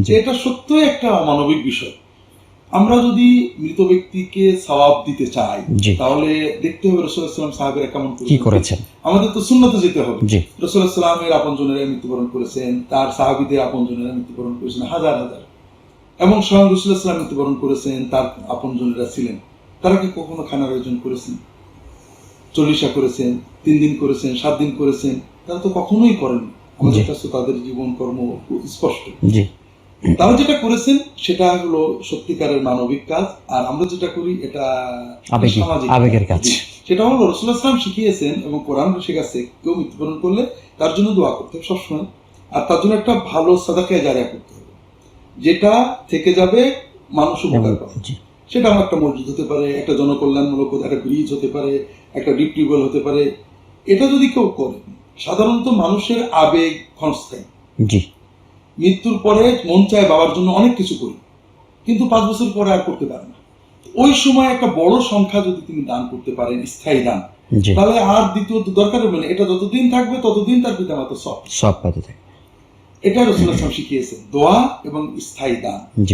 জি এটা সত্যই একটা অমানবিক বিষয়। আমরা যদি মৃত ব্যক্তিকে সওয়াব দিতে চাই তাহলে দেখতে হবে রসুলাম সাহাবেরা কেমন কি করেছেন? আমাদের তো শূন্যতে যেতে হবে। জি। রসুলামের আপনজনেরা মৃত্যুবরণ করেছেন তার সাহাবিদের আপনজনেরা মৃত্যুবরণ করেছেন হাজার হাজার। এবং স্বয়ং রসুলাম মৃত্যুবরণ করেছেন তার আপনজনেরা ছিলেন। তারা কি কখনো খানার আয়োজন করেছেন? চল্লিশা করেছেন তিন দিন করেছেন সাত দিন করেছেন তারা তো কখনোই করেন আমাদের কাছে তাদের জীবন কর্ম স্পষ্ট। তারা যেটা করেছেন সেটা হলো সত্যিকারের মানবিক কাজ আর আমরা যেটা করি এটা সামাজিক আবেগের কাজ। সেটা হলো রসুল্লাহ ইসলাম শিখিয়েছেন এবং কোরআন শেখাচ্ছে কেউ মৃত্যুবরণ করলে তার জন্য দোয়া করতে হবে সবসময়। আর তার জন্য একটা ভালো সাদাকায় জারিয়া করতে হবে যেটা থেকে যাবে মানুষ উপকার পাবে। সেটা আমার একটা মসজিদ হতে পারে একটা জনকল্যাণমূলক একটা ব্রিজ হতে পারে একটা ডিপ টিউবওয়েল হতে পারে। এটা যদি কেউ করে সাধারণত মানুষের আবেগ ক্ষণস্থায়ী। জি। মৃত্যুর পরে মন চায় বাবার জন্য অনেক কিছু করি। কিন্তু পাঁচ বছর পরে আর করতে পারে না। ওই সময় একটা বড় সংখ্যা যদি তিনি দান করতে পারেন স্থায়ী দান তাহলে আর দ্বিতীয় দরকার হবে না। এটা যতদিন থাকবে ততদিন তার পিতা মাতা সব সব পাতে থাকে। এটা রসুল শিখিয়েছে শিখিয়েছেন। দোয়া এবং স্থায়ী দান।